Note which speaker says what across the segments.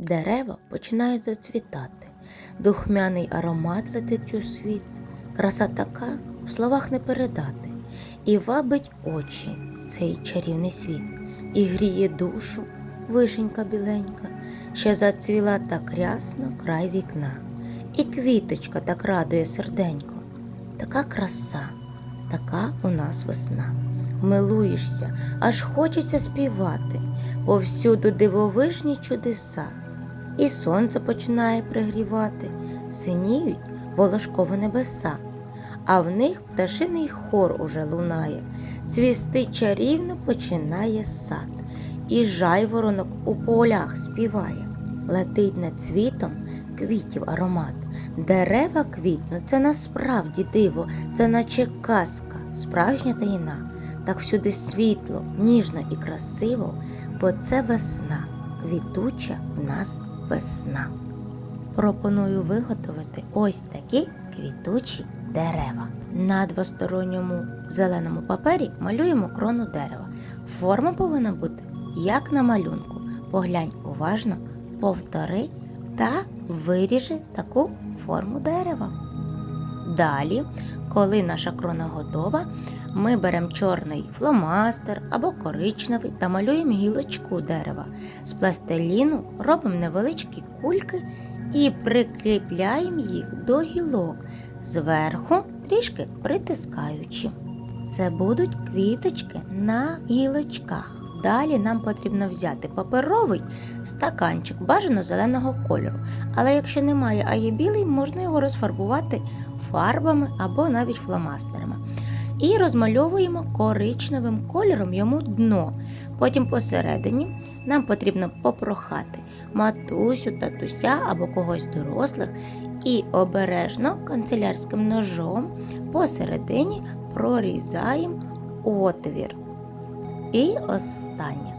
Speaker 1: Дерева починають зацвітати, духмяний аромат летить у світ, краса така в словах не передати, і вабить очі цей чарівний світ, і гріє душу вишенька біленька, ще зацвіла так рясно край вікна, і квіточка так радує серденько, така краса, така у нас весна. Милуєшся, аж хочеться співати, повсюду дивовижні чудеса. І сонце починає пригрівати, синіють волошкові небеса, а в них пташиний хор уже лунає, цвісти чарівно починає сад, і жайворонок у полях співає, летить над цвітом квітів аромат. Дерева квітнуть, це насправді диво, це наче казка, справжня таїна. Так всюди світло, ніжно і красиво, бо це весна, квітуча в нас весна. Пропоную виготовити ось такі квітучі дерева. На двосторонньому зеленому папері малюємо крону дерева. Форма повинна бути як на малюнку. Поглянь уважно, повтори та виріжи таку форму дерева. Далі, коли наша крона готова, ми беремо чорний фломастер або коричневий та малюємо гілочку дерева. З пластиліну робимо невеличкі кульки і прикріпляємо їх до гілок, зверху трішки притискаючи. Це будуть квіточки на гілочках. Далі нам потрібно взяти паперовий стаканчик бажано зеленого кольору. Але якщо немає, а є білий, можна його розфарбувати фарбами або навіть фломастерами. І розмальовуємо коричневим кольором йому дно. Потім посередині нам потрібно попрохати матусю, татуся або когось дорослих і обережно канцелярським ножом посередині прорізаємо отвір. І останнє.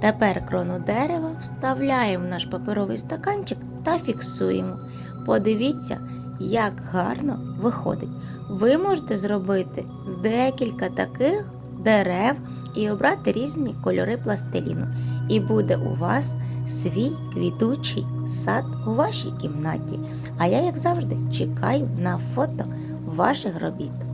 Speaker 1: Тепер крону дерева вставляємо в наш паперовий стаканчик та фіксуємо. Подивіться, як гарно виходить. Ви можете зробити декілька таких дерев і обрати різні кольори пластиліну. І буде у вас свій квітучий сад у вашій кімнаті. А я, як завжди, чекаю на фото ваших робіт.